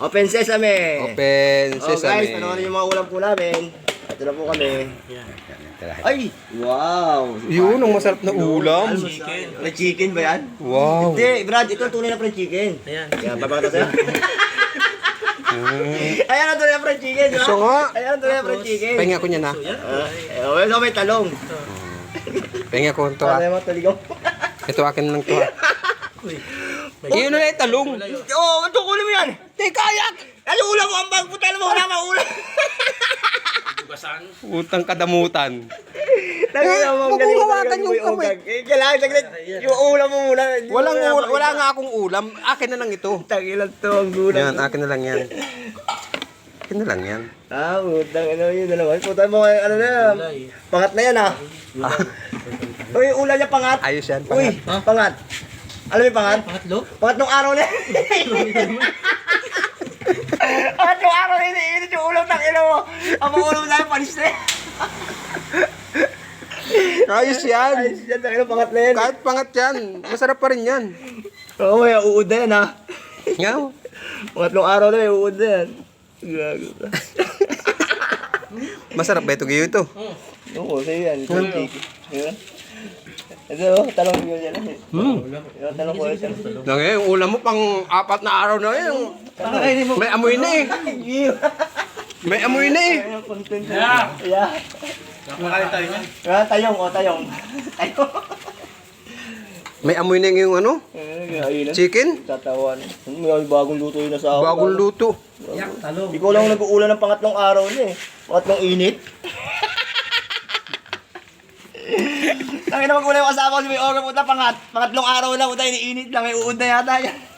Open sesame. Open Oh guys, sesame. panoorin yung mga ulam po namin. Ito na po kami. Ay! Wow! Yun, ang masarap na ulam. Chicken. May chicken ba yan? Wow. Hindi, Brad, ito ang tunay na fried chicken. Ayan. Yan, papakita sa'yo. Ayan ang tunay na fried chicken, di ba? Gusto nga. Ayan ang tunay na fried chicken. Pahinga ko niya na. Ah, eh, oh, ito may talong. Pahinga ko ito Ano ah. yung mga tuligaw? Ito akin lang to ah. Iyon na lang talong. Oo, oh, ito kunin mo yan. Teka, yak! Ano ulam mo? Ang bag puta mo, wala kang ulam. Bugasan. Utang kadamutan. Tangina mo, ang galing hawakan yung kamay. Eh, Kailangan saglit. Yung ulam mo muna. Walang na ul- napakita. wala nga akong ulam. Akin na lang ito. Tangilan to, ang gulang. Yan, akin na lang yan. Akin na lang yan. Ah, utang, ano yun, dalawa. Puta mo, ano na yan. Pangat na yan, ah. Uy, ulam niya pangat. Ayos yan. Uy, pangat. pangat. Alam mo yung pangat? Pangatlo? Pangat nung araw na. Pangat nung araw na iniinit yung ulam ng ino mo. Ang mga ulam namin panis na yan. Ayos yan. Ay, siya, tangina, pangat na yan. Kahit pangat yan, masarap pa rin yan. Oo, may uud na yan, ha. Ngaw. Pangat nung araw na may uud na yan. Gago. Masarap ba ito gayo ito? Oo, sa'yo yan. Ito yung. Diba? Ito, oh, talong ko yan. Hmm. Ito, talong ko yan. Nang yung ulam mo pang apat na araw na yan. May amoy na eh. May amoy na eh. Na. Yeah. Nakakain tayo niyan. Ah, tayong, o, tayong. Tayong. May amoy na yung ano? Eh, ayun na. Chicken? Tatawan. May bagong luto yun na sa ako. Bagong luto. Yak, talo. Ikaw lang nag-uulan ng pangatlong araw niya eh. Pangatlong init. Ang ina mag-ulan yung kasama ko si May Oga, puta pangat. Pangatlong araw na, puta iniinit lang, may uod na yata yan.